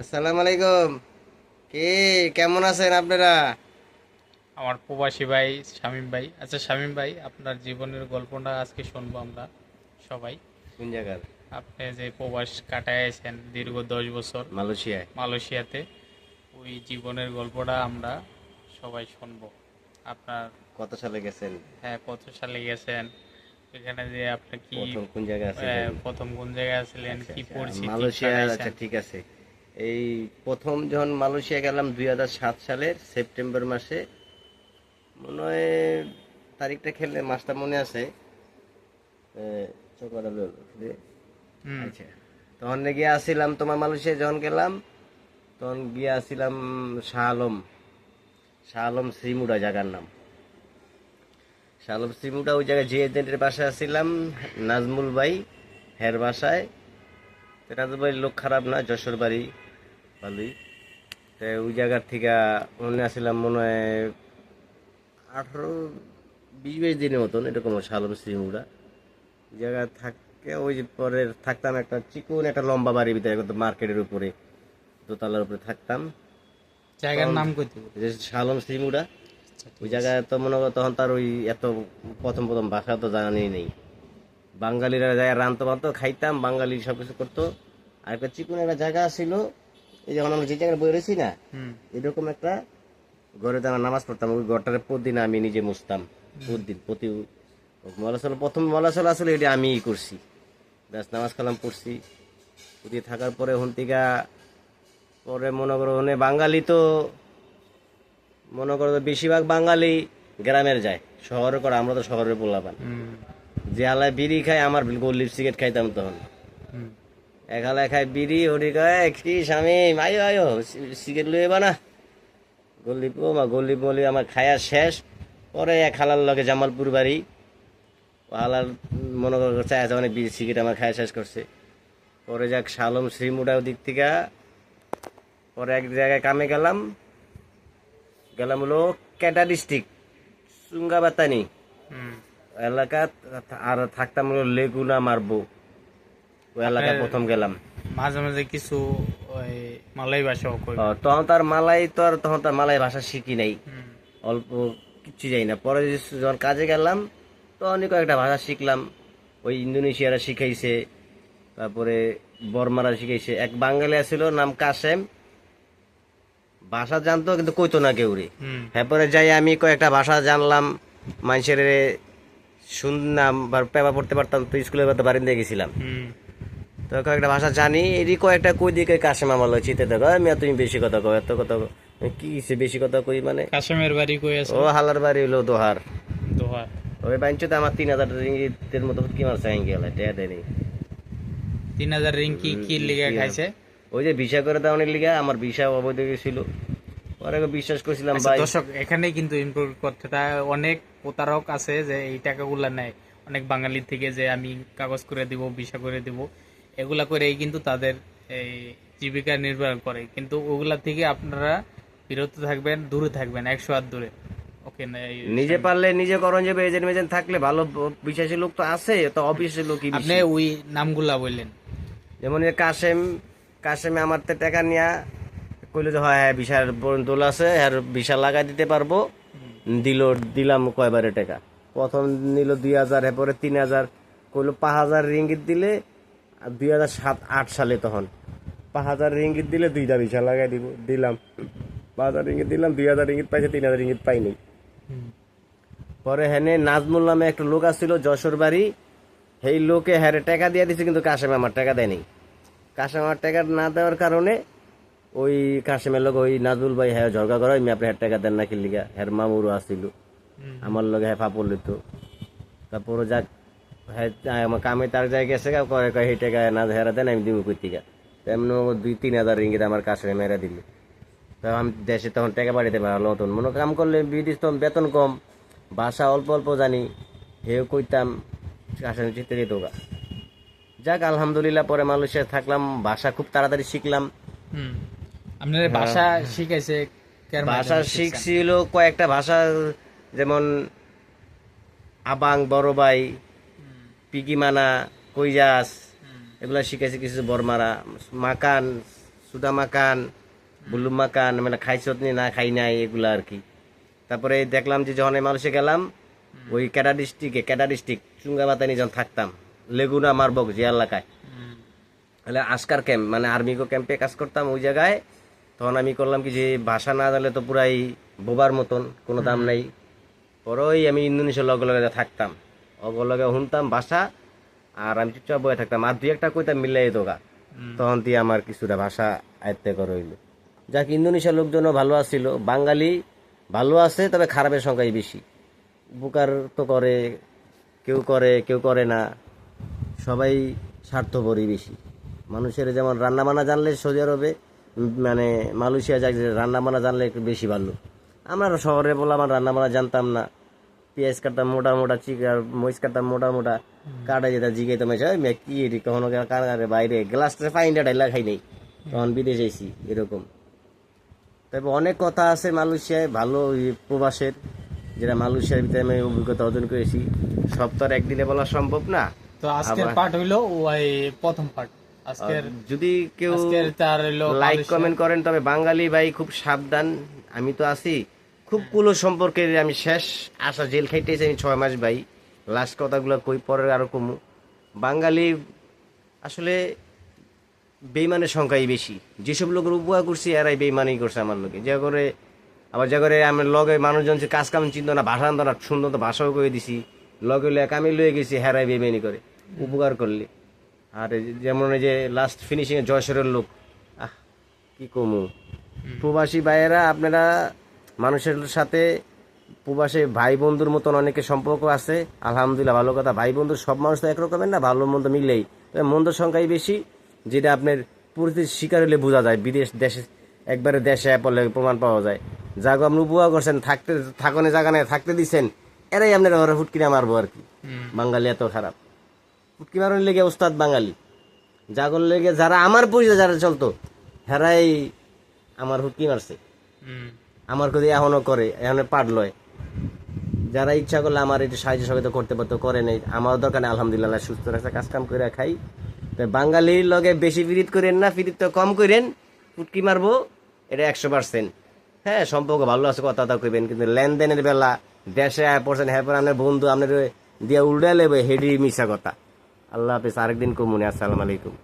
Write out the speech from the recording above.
আসসালামু আলাইকুম কি কেমন আছেন আপনারা? আমার প্রবাসী ভাই শামীম ভাই। আচ্ছা শামীম ভাই আপনার জীবনের গল্পটা আজকে শুনব আমরা সবাই। কোন জায়গার? আপনি যে প্রবাস কাটায় আছেন দীর্ঘ দশ বছর মালয়েশিয়ায়। মালয়েশিয়াতে ওই জীবনের গল্পটা আমরা সবাই শুনব। আপনার কত সালে গেছেন? হ্যাঁ কত সালে গেছেন? এখানে যে আপনি কি প্রথম কোন জায়গায় আছেন প্রথম কোন জায়গায় আছিলেন? কি পরিস্থিতি মালয়েশিয়া আচ্ছা ঠিক আছে। এই প্রথম যখন মালয়েশিয়া গেলাম দুই হাজার সাত সালের সেপ্টেম্বর মাসে মনে হয় তারিখটা খেললে মাসটা মনে আছে। আচ্ছা তখন গিয়ে আসছিলাম তোমার মালয়েশিয়া যখন গেলাম তখন গিয়ে আসছিলাম শাহ আলম। শাহ আলম শ্রীমুড়া জায়গার নাম। শাহ আলম শ্রীমুড়া ওই জায়গায় যে এজেন্টের বাসায় আসছিলাম নাজমুল ভাই হের বাসায়। তো নাজমুল ভাই লোক খারাপ না যশোর বাড়ি। ভালোই তো ওই জায়গার থেকে মনে আসছিলাম মনে হয় আঠারো বিশ বাইশ দিনের মতন এরকম আলম শ্রীমুড়া। ওই জায়গায় থাকে ওই যে পরে থাকতাম একটা চিকুন একটা লম্বা বাড়ির ভিতরে একদম মার্কেটের উপরে দোতলার উপরে থাকতাম। জায়গার নাম যে শালম শ্রীমুড়া ওই জায়গায় তো মনে করো তখন তার ওই এত প্রথম প্রথম ভাষা তো জানানি নেই। বাঙালিরা যায় রানতে পারতো খাইতাম বাঙালি সব কিছু করতো। আর একটা চিকুন একটা জায়গা ছিল এই যখন আমরা যে জায়গায় বই রয়েছি না এরকম একটা ঘরে দাঁড়া নামাজ পড়তাম ওই ঘরটারে প্রতিদিন আমি নিজে মুছতাম প্রতিদিন প্রতি মলাচল প্রথম মলাচল আসলে এটা আমিই করছি। ব্যাস নামাজ কালাম পড়ছি। প্রতি থাকার পরে হন থেকে পরে মনে করো ওখানে বাঙালি তো মনে করো তো বেশিরভাগ বাঙালি গ্রামের যায় শহরে করে আমরা তো শহরে পোলাপান যে আলায় বিড়ি খাই আমার গোল্লিপ সিগারেট খাইতাম তখন। হালায় খায় বিড়ি ওটি কয় কি স্বামী? আয়ো আয়ো সিগারেট লইয়ে না। গল্লিপ মা গল্লিপ বলি আমার খায়া শেষ। পরে এক হালার লগে জামালপুর বাড়ি ও হালার মনে করছে আছে অনেক বিড়ি সিগারেট আমার খায়া শেষ করছে পরে যাক শালম শ্রীমুড়া দিক থেকে পরে এক জায়গায় কামে গেলাম। গেলাম হলো ক্যাটা ডিস্ট্রিক্ট চুঙ্গাবাতানি। এলাকা আর থাকতাম হলো লেগুনা মারবো ওই এলাকায় প্রথম গেলাম। মাঝে মাঝে কিছু ওই মালাই ভাষাও কই তখন তার মালাই তো আর তখন তার মালাই ভাষা শিখি নাই। অল্প কিচ্ছু যাই না। পরে যখন কাজে গেলাম তখন কয়েকটা ভাষা শিখলাম। ওই ইন্দোনেশিয়ারা শিখাইছে তারপরে বর্মারা শিখাইছে। এক বাঙালি আছিল নাম কাসেম ভাষা জানতো কিন্তু কইতো না কেউ রে। হুম। এরপরে যাই আমি কয়েকটা ভাষা জানলাম। মানুষের শুনলাম বা পেপার পড়তে পারতাম তো স্কুলের বারিন্দে গেছিলাম। তো কয়েকটা ভাষা জানি এরই কয়েকটা কই দিকে লয় চিতে দেখো আমি তুমি বেশি কথা কও এত কথা কি সে বেশি কথা কই মানে? কাশেমের বাড়ি কই আছে? ও হালার বাড়ি হলো দোহার। দোহা ওই বাঞ্চতে আমার তিন হাজার রিঙ্গিতের মতো কি মারছে গেল টেয়া দেয়নি। তিন হাজার কি লিগে খাইছে? ওই যে ভিসা করে দেওয়ার লিগা আমার ভিসা অবৈধ ছিল আমি বিশ্বাস করছিলাম আচ্ছা, ভাই। দর্শক এখানে কিন্তু ইমপ্রুভ করতেটা অনেক প্রতারক আছে যে এই টাকাগুলা নেয়। অনেক বাঙালির থেকে যে আমি কাগজ করে দিব ভিসা করে দিব। এগুলা করেই কিন্তু তাদের এই জীবিকা নির্বাহ করে। কিন্তু ওগুলা থেকে আপনারা বিরত থাকবেন দূরে থাকবেন একশো হাত দূরে। ওকে নিজে পারলে নিজে করণ যাবে এজেন্ট মেজেন্ট থাকলে ভালো বিশ্বাসী লোক তো আছে তো লোকই বেশি। আপনি ওই নামগুলা বললেন। যেমন কাশেম কাশেমে আমার তো টাকা নিয়া কইলো যে হয় হ্যাঁ বিশাল দোল আছে আর বিশাল লাগাই দিতে পারব। দিল দিলাম কয়বারে টাকা। প্রথম নিল দুই হাজার এরপরে তিন হাজার কইলো পাঁচ হাজার রিঙ্গিত দিলে দুই হাজার সাত আট সালে তখন। পাঁচ হাজার রিঙ্গিত দিলে দুইটা বিশাল লাগাই দিব দিলাম। পাঁচ হাজার রিঙ্গিত দিলাম দুই হাজার রিঙ্গিত পাইছে তিন হাজার রিঙ্গিত পাইনি। পরে হেনে নাজমুল নামে একটা লোক আসছিল যশোর বাড়ি। সেই লোকে হ্যাঁ টাকা দিয়ে দিছে কিন্তু কাশেম আমার টাকা দেয়নি। কাশেম আমার টাকা না দেওয়ার কারণে ওই কাশেমের লোক ওই নাজমুল ভাই হ্যাঁ ঝরগা করে আমি আপনার টাকা দেন না কিলিগা হ্যার মামুরও আসছিল আমার লগে হ্যাঁ ফাপড় লিত তারপরে যাক কামে তার জায়গায় গেছে গা, কয়ে কয়ে সেই টাকা না হেরা দেন আমি দিব কইতিকা তেমন দুই তিন হাজার রিঙ্গিত আমার কাশেমে মেরা দিল। তো আমি দেশে তখন টাকা বাড়িতে পারলাম নতুন। মনে কাম করলে বিদেশ তখন বেতন কম। ভাষা অল্প অল্প জানি হেও কইতাম কাশেমে চিত্তে দিত গা। যাক আলহামদুলিল্লাহ পরে মালয়েশিয়া থাকলাম ভাষা খুব তাড়াতাড়ি শিখলাম। আপনার ভাষা শিখাইছে কার ভাষা শিখছিল কয়েকটা ভাষা যেমন আবাং বড় ভাই পিকিমানা কইজাস এগুলা শিখাইছে কিছু বরমারা মাকান সুদা মাকান বুলু মাকান মানে খাইছত নি না খাই নাই এগুলা আর কি। তারপরে দেখলাম যে যখন মালয়েশিয়া গেলাম ওই ক্যাডা ডিস্ট্রিক্টে ক্যাডা ডিস্ট্রিক্ট চুঙ্গাবাতানি যখন থাকতাম লেগুনা মারবক যে এলাকায়। তাহলে আস্কার ক্যাম্প মানে আর্মিকো ক্যাম্পে কাজ করতাম ওই জায়গায় তখন আমি করলাম কি যে ভাষা না জানলে তো পুরাই বোবার মতন কোনো দাম নাই। পরে ওই আমি ইন্দোনেশিয়ার লগে লগে থাকতাম। অগর লগে শুনতাম ভাষা আর আমি চুপচাপ বয়ে থাকতাম। আর দুই একটা কইতাম মিলাই হুম। তখন দিয়ে আমার কিছুটা ভাষা আয়ত্তে করে হইল। যাক ইন্দোনেশিয়ার লোকজনও ভালো আছিল। বাঙালি ভালো আছে তবে খারাপের সংখ্যাই বেশি। বুকার তো করে কেউ করে কেউ করে না। সবাই স্বার্থপরই বেশি। মানুষের যেমন রান্না বান্না জানলে সৌদি আরবে মানে মালয়েশিয়া যাক রান্না বান্না জানলে একটু বেশি ভালো। আমরা শহরে বলে আমার রান্না বান্না জানতাম না। পেঁয়াজ কাটতাম মোটা মোটা চিকার মরিচ কাটতাম মোটা মোটা কাটা যেটা জিগাইতাম এসে "ওই মেয়ে কি এটি কখনো কারাগারে বাইরে গ্লাসটা ফাইনটা ডাইলা খাই নাই তখন বিদেশে এসি এরকম। তবে অনেক কথা আছে মালয়েশিয়ায় ভালো প্রবাসের যেটা মালয়েশিয়ার ভিতরে আমি অভিজ্ঞতা অর্জন করেছি। আর একদিনে বলা সম্ভব না। তো আজকের পার্ট হইল ওই প্রথম পার্ট আজকের যদি কেউ লাইক কমেন্ট করেন তবে বাঙালি ভাই খুব সাবধান। আমি তো আছি। খুব কুলো সম্পর্কে আমি শেষ। আসা জেল খাইতেছি আমি ছয় মাস ভাই। লাস্ট কথাগুলো কই পরে আরও কমু। বাঙালি আসলে বেইমানের সংখ্যাই বেশি। যেসব লোকের উপহার করছি এরাই বেইমানি করছে আমার লোকে। যা করে আবার যা করে আমার লগে মানুষজন যে কাজ কাম চিন্তা না ভাষা আনতো না সুন্দর তো ভাষাও করে দিছি। লগে লগে আমি লয়ে গেছি হেরাই বেইমানি করে উপকার করলে। আর যেমন এই যে লাস্ট ফিনিশিং এ জয়সরের লোক আহ কি কমু? প্রবাসী ভাইয়েরা আপনারা মানুষের সাথে প্রবাসী ভাই বন্ধুর মতন অনেকে সম্পর্ক আছে। আলহামদুলিল্লাহ ভালো কথা। ভাই বন্ধু সব মানুষ তো একরকমের না ভালো মন্দ মিলেই তবে মন্দর সংখ্যাই বেশি যেটা আপনার পরিস্থিতির শিকার হলে বোঝা যায়। বিদেশ দেশে একবারে দেশে পড়লে প্রমাণ পাওয়া যায়। যাগো আপনি উপভোগ করছেন থাকতে থাকনে জায়গা নেই থাকতে দিচ্ছেন এরাই আপনার ওরা ফুটকিনা মারবো আর কি। বাঙালি এত খারাপ। ফুটকি মারার লেগে ওস্তাদ বাঙালি। যাগর লেগে যারা আমার পরিচয় যারা চলতো হেরাই আমার হুটকি মারছে। আমার কথা এখনও করে, এখনও পাট লয়। যারা ইচ্ছা করলে আমার এটা সাহায্য সহযোগিতা করতে পারতো, করে নেই। আমার দরকার নেই, আলহামদুলিল্লাহ, সুস্থ রাখছে কাজ কাম করে খাই। তো বাঙালির লগে বেশি ফিরিত করেন না ফিরিত তো কম করেন। ফুটকি মারবো, এটা একশো পার্সেন্ট হ্যাঁ সম্পর্ক ভালো আছে, কথা কথা কইবেন, কিন্তু লেনদেনের বেলা দেশে আয় পড়ছেন হ্যাঁ পর আপনার বন্ধু আপনার দিয়ে উল্টা লেবে হেডি মিশা কথা। আল্লাহ হাফিজ, আরেকদিন কমুনি, আসসালামু আলাইকুম।